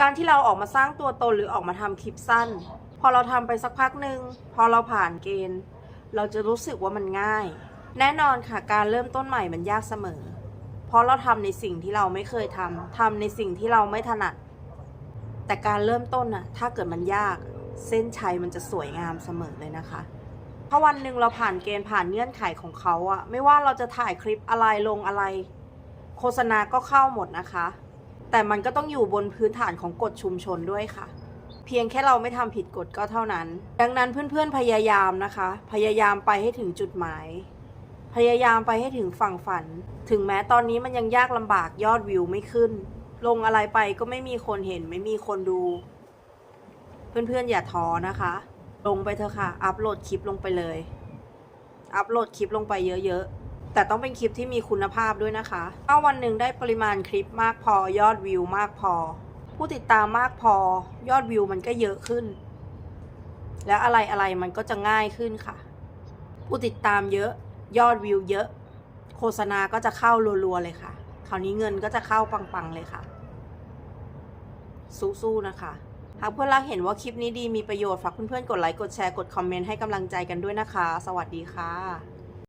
การที่เราออกมาสร้างตัวตนหรือออกมาทำคลิปสั้น พอเราทำไปสักพักหนึ่งพอเราผ่านเกณฑ์ เราจะรู้สึกว่ามันง่าย แน่นอนค่ะการเริ่มต้นใหม่มันยากเสมอ เพราะเราทำในสิ่งที่เราไม่เคยทำทำในสิ่งที่เราไม่ถนัด แต่การเริ่มต้นน่ะถ้าเกิดมันยาก เส้นชัยมันจะสวยงามเสมอเลยนะคะถ้าวันหนึ่งเราผ่านเกณฑ์ผ่านเงื่อนไขของเขาอะไม่ว่าเราจะถ่ายคลิปอะไรลงอะไร โฆษณาก็เข้าหมดนะคะ แต่มันก็ต้องอยู่บนพื้นฐานของกฎชุมชนด้วยค่ะ เพียงแค่เราไม่ทำผิดกฎก็เท่านั้น ดังนั้นเพื่อนๆพยายามนะคะ พยายามไปให้ถึงจุดหมาย พยายามไปให้ถึงฝั่งฝัน ถึงแม้ตอนนี้มันยังยากลำบากยอดวิวไม่ขึ้น ลงอะไรไปก็ไม่มีคนเห็นไม่มีคนดู เพื่อนๆอย่าท้อนะคะ ลงไปเถอะค่ะ อัปโหลดคลิปลงไปเลย อัปโหลดคลิปลงไปเยอะๆ แต่ต้องเป็นคลิปที่มีคุณภาพด้วยนะคะถ้าวันหนึ่งได้ปริมาณคลิปมากพอยอดวิวมากพอ ผู้ติดตามมากพอยอดวิวมันก็เยอะขึ้น แล้วอะไรอะไรมันก็จะง่ายขึ้นค่ะ ผู้ติดตามเยอะยอดวิวเยอะ โฆษณาก็จะเข้ารัวๆเลยค่ะ คราวนี้เงินก็จะเข้าปังๆเลยค่ะ สู้ๆนะคะหากเพื่อนรักเห็นว่าคลิปนี้ดีมีประโยชน์ ฝากเพื่อนๆ กดไลค์ กดแชร์ กดคอมเมนต์ให้กำลังใจกันด้วยนะคะ สวัสดีค่ะ